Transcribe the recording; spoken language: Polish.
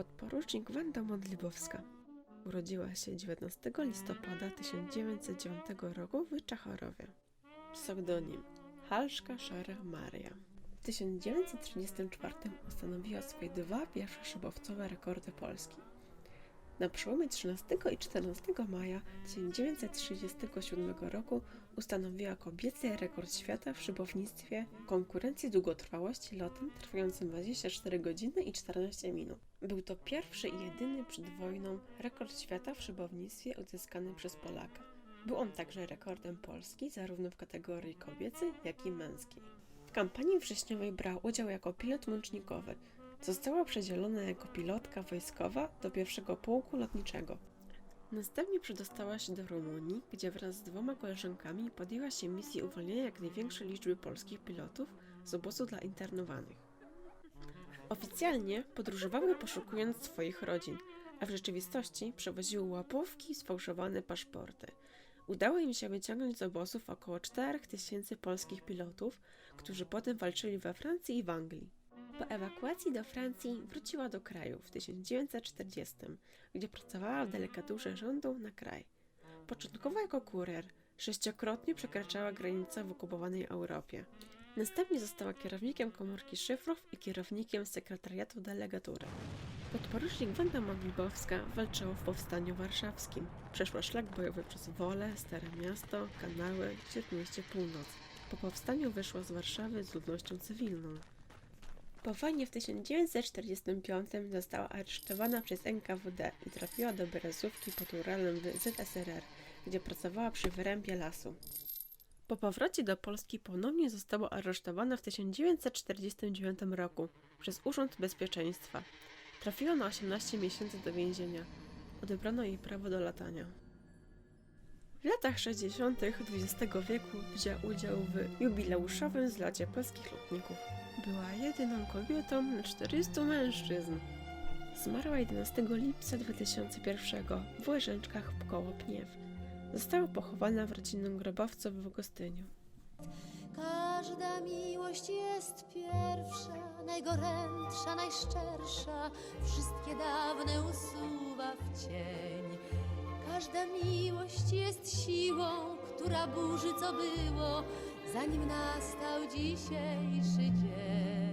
Podporucznik Wanda Modlibowska. Urodziła się 19 listopada 1909 roku w Czachorowie. Pseudonim Halszka Szara Maria. W 1934 ustanowiła swoje dwa pierwsze szybowcowe rekordy Polski. Na przełomie 13 i 14 maja 1937 roku ustanowiła kobiecy rekord świata w szybownictwie konkurencji długotrwałości lotem trwającym 24 godziny i 14 minut. Był to pierwszy i jedyny przed wojną rekord świata w szybownictwie uzyskany przez Polaka. Był on także rekordem Polski zarówno w kategorii kobiecej, jak i męskiej. W kampanii wrześniowej brał udział jako pilot łącznikowy. Została przedzielona jako pilotka wojskowa do pierwszego pułku lotniczego. Następnie przedostała się do Rumunii, gdzie wraz z dwoma koleżankami podjęła się misji uwolnienia jak największej liczby polskich pilotów z obozu dla internowanych. Oficjalnie podróżowały poszukując swoich rodzin, a w rzeczywistości przewoziły łapówki i sfałszowane paszporty. Udało im się wyciągnąć z obozów około 4000 polskich pilotów, którzy potem walczyli we Francji i w Anglii. Po ewakuacji do Francji wróciła do kraju w 1940, gdzie pracowała w delegaturze rządu na kraj. Początkowo jako kurier, sześciokrotnie przekraczała granice w okupowanej Europie. Następnie została kierownikiem komórki szyfrów i kierownikiem sekretariatu delegatury. Podporucznik Wanda Modlibowska walczyła w Powstaniu Warszawskim. Przeszła szlak bojowy przez Wolę, Stare Miasto, Kanały, Śródmieście Północ. Po powstaniu wyszła z Warszawy z ludnością cywilną. Po wojnie w 1945 została aresztowana przez NKWD i trafiła do Berezówki pod Uralem w ZSRR, gdzie pracowała przy wyrębie lasu. Po powrocie do Polski ponownie została aresztowana w 1949 roku przez Urząd Bezpieczeństwa. Trafiła na 18 miesięcy do więzienia. Odebrano jej prawo do latania. W latach 60. XX wieku wzięła udział w jubileuszowym zlocie polskich lotników. Była jedyną kobietą na 400 mężczyzn. Zmarła 11 lipca 2001 w Łyżęczkach koło Pniew. Została pochowana w rodzinnym grobowcu w Gostyniu. Każda miłość jest pierwsza, najgorętsza, najszczersza, wszystkie dawne usuwa w cień. Każda miłość jest siłą, która burzy co było, zanim nastał dzisiejszy dzień.